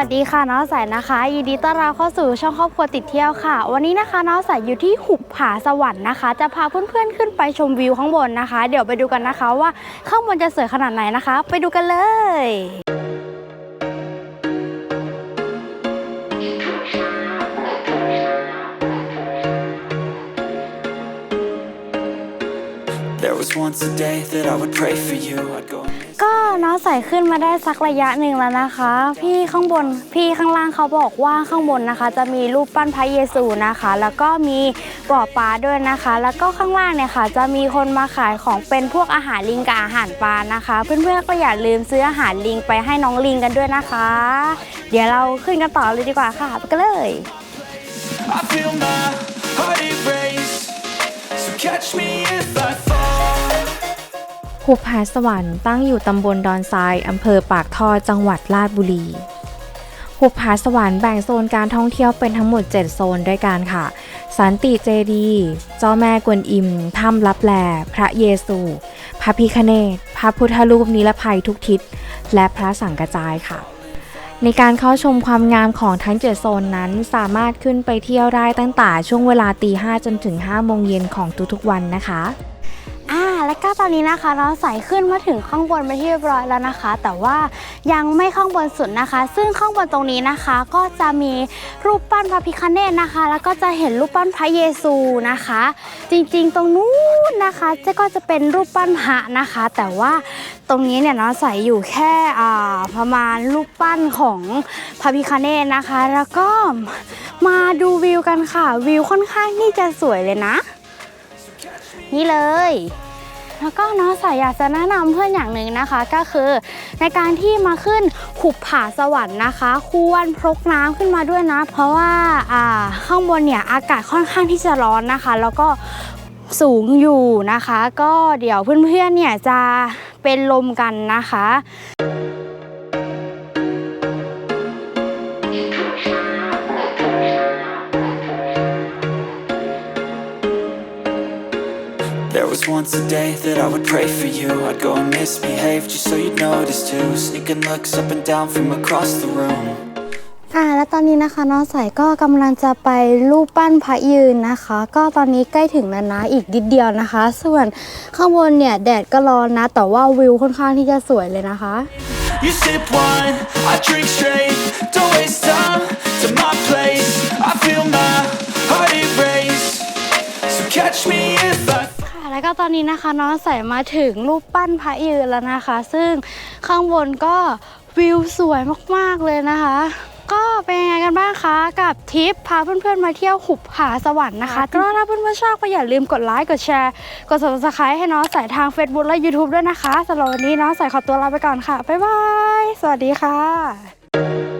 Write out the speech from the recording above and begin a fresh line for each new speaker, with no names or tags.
ัสดีค่ะน้องใสนะคะ ยินดีต้อนรับเข้าสู่ช่องครอบครัวติดเที่ยวค่ะ วันนี้นะคะน้องใสอยู่ที่หุบผาสวรรค์นะคะ จะพาเพื่อนๆขึ้นไปชมวิวข้างบนนะคะ เดี๋ยวไปดูกันนะคะว่าข้างบนจะสวยขนาดไหนนะคะ ไปดูกันเลย
was once a day that I would pray for you. I'd go and miss
ก็น้องใส่ขึ้นมาได้สักระยะหนึ่งแล้วนะคะ พี่ข้างบนพี่ข้างล่างเขาบอกว่าข้างบนนะคะ จะมีรูปปั้นพระเยซูนะคะ แล้วก็มีบ่อปลาด้วยนะคะ แล้วก็ข้างล่างเนี่ยค่ะ จะมีคนมาขายของเป็นพวกอาหารลิงกับอาหารปลานะคะ เพื่อนๆก็อย่าลืมซื้ออาหารลิงไปให้น้องลิงกันด้วยนะคะ เดี๋ยวเราขึ้นกันต่อเลยดีกว่าค่ะไปกันเลย
I feel my heart erase. So catch me if I fall.
หุบผาสวรรค์ตั้งอยู่ตำบลดอนทรายอำเภอปากท่อจังหวัดราชบุรีหุบผาสวรรค์แบ่งโซนการท่องเที่ยวเป็นทั้งหมด 7 โซนด้วยกันค่ะ สันติเจดีเจ้าแม่กวนอิม ถ้ำลับแล พระเยซู พระพิคเนตพระพุทธรูปนิรภัยทุกทิศ และพระสังกระจายค่ะ ในการเข้าชมความงามของทั้ง 7 โซนนั้นสามารถขึ้นไปเที่ยวได้ตั้งแต่ช่วงเวลาตีห้าจนถึง5โมงเย็นของทุกๆวันนะคะา
แล้วก็ตอนนี้นะคะ เราใส่ขึ้นมาถึงข้างบนไปที่เรียบร้อยแล้วนะคะ แต่ว่ายังไม่ข้างบนสุดนะคะ ซึ่งข้างบนตรงนี้นะคะ ก็จะมีรูปปั้นพระพิคเนตนะคะ แล้วก็จะเห็นรูปปั้นพระเยซูนะคะ จริงๆ ตรงนู้นนะคะจะก็จะเป็นรูปปั้นพระนะคะ แต่ว่าตรงนี้เนี่ยเนาะใส่อยู่แค่ประมาณรูปปั้นของพระพิคเนตนะคะ แล้วก็มาดูวิวกันค่ะ วิวค่อนข้างที่จะสวยเลยนะ นี่เลย แล้วก็เนาะสายอยากจะแนะนำเพื่อนอย่างหนึ่งนะคะ ก็คือ ในการที่มาขึ้นหุบผาสวรรค์นะคะ ควรพกน้ำขึ้นมาด้วยนะ เพราะว่าอ่าข้างบนเนี่ยอากาศค่อนข้างที่จะร้อนนะคะ แล้วก็สูงอยู่นะคะ ก็เดี๋ยวเพื่อนๆเนี่ยจะเป็นลมกันนะคะ
There was once a day that I would pray for you. I'd go and misbehave just so you'd notice too. Sneaking looks up and down from across the room.
อ่าแล้วตอนนี้นะคะน้องใสก็กำลังจะไปรูปปั้นพระยืนนะคะ ก็ตอนนี้ใกล้ถึงแล้วนะอีกนิดเดียวนะคะ ส่วนข้างบนเนี่ยแดดก็ร้อนนะ แต่ว่าวิวค่อนข้างที่จะสวยเลยนะคะ
You sip wine, I drink straight. Don't waste time to my place. I feel my heart erase. So catch me if I
ค่ะแล้วก็ตอนนี้นะคะน้องใส่มาถึงรูปปั้นพระยืนแล้วนะคะ ซึ่งข้างบนก็วิวสวยมากๆเลยนะคะ ก็เป็นยังไงกันบ้างคะ กับทริปพาเพื่อนๆมาเที่ยวหุบผาสวรรค์นะคะก็ถ้าเพื่อนๆชอบก็อย่าลืมกดไลค์กดแชร์ กด subscribe ให้น้องใส่ทาง Facebook และ YouTube ด้วยนะคะสำหรับวันนี้น้องใส่ขอตัวลาไปก่อนค่ะบ๊ายบายสวัสดีค่ะ